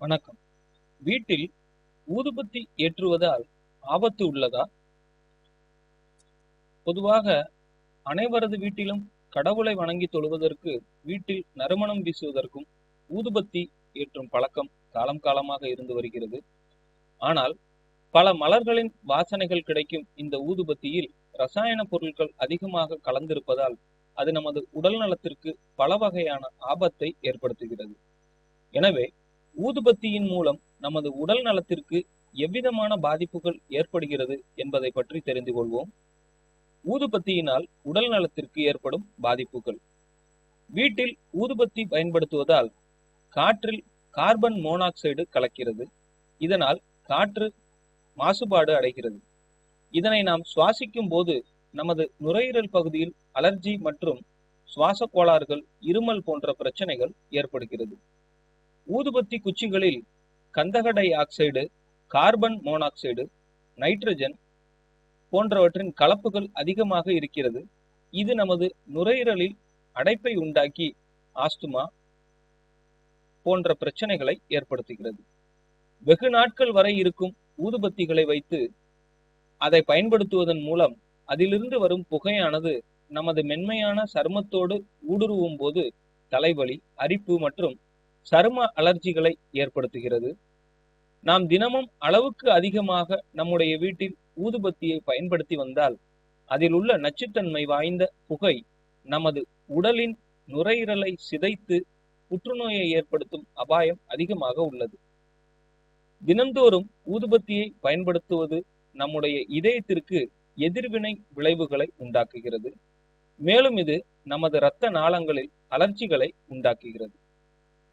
வணக்கம். வீட்டில் ஊதுபத்தி ஏற்றுவதால் ஆபத்து உள்ளதா? பொதுவாக அனைவரது வீட்டிலும் கடவுளை வணங்கி தொழுவதற்கு வீட்டில் நறுமணம் வீசுவதற்கும் ஊதுபத்தி ஏற்றும் பழக்கம் காலம் காலமாக இருந்து வருகிறது. ஆனால் பல மலர்களின் வாசனைகள் கிடைக்கும் இந்த ஊதுபத்தியில் ரசாயன பொருட்கள் அதிகமாக கலந்திருப்பதால் அது நமது உடல் நலத்திற்கு பல வகையான ஆபத்தை ஏற்படுத்துகிறது. எனவே ஊதுபத்தியின் மூலம் நமது உடல் நலத்திற்கு எவ்விதமான பாதிப்புகள் ஏற்படுகிறது என்பதை பற்றி தெரிந்து கொள்வோம். ஊதுபத்தியினால் உடல் நலத்திற்கு ஏற்படும் பாதிப்புகள். வீட்டில் ஊதுபத்தி பயன்படுத்துவதால் காற்றில் கார்பன் மோனாக்சைடு கலக்கிறது. இதனால் காற்று மாசுபாடு அடைகிறது. இதனை நாம் சுவாசிக்கும் போது நமது நுரையீரல் பகுதியில் அலர்ஜி மற்றும் சுவாச கோளாறுகள் இருமல் போன்ற பிரச்சனைகள் ஏற்படுகிறது. ஊதுபத்தி குச்சிகளில் கந்தக dioxide carbon monoxide nitrogen போன்றவற்றின் கலப்புகள் அதிகமாக இருக்கிறது. இது நமது நுரையீரலில் அடைப்பை உண்டாக்கி ஆஸ்துமா போன்ற பிரச்சனைகளை ஏற்படுத்துகிறது. வெகு நாட்கள் வரை இருக்கும் ஊதுபத்திகளை வைத்து அதை பயன்படுத்துவதன் மூலம் அதிலிருந்து வரும் புகையானது நமது மென்மையான சருமத்தோடு ஊடுருவும் போது தலைவலி அரிப்பு மற்றும் சரும அலர்ஜிகளை ஏற்படுத்துகிறது. நாம் தினமும் அளவுக்கு அதிகமாக நம்முடைய வீட்டில் ஊதுபத்தியை பயன்படுத்தி வந்தால் அதில் உள்ள நச்சுத்தன்மை வாய்ந்த புகை நமது உடலின் நுரையீரலை சிதைத்து புற்றுநோயை ஏற்படுத்தும் அபாயம் அதிகமாக உள்ளது. தினந்தோறும் ஊதுபத்தியை பயன்படுத்துவது நம்முடைய இதயத்திற்கு எதிர்வினை விளைவுகளை உண்டாக்குகிறது. மேலும் இது நமது இரத்த நாளங்களில் அலர்ஜிகளை உண்டாக்குகிறது.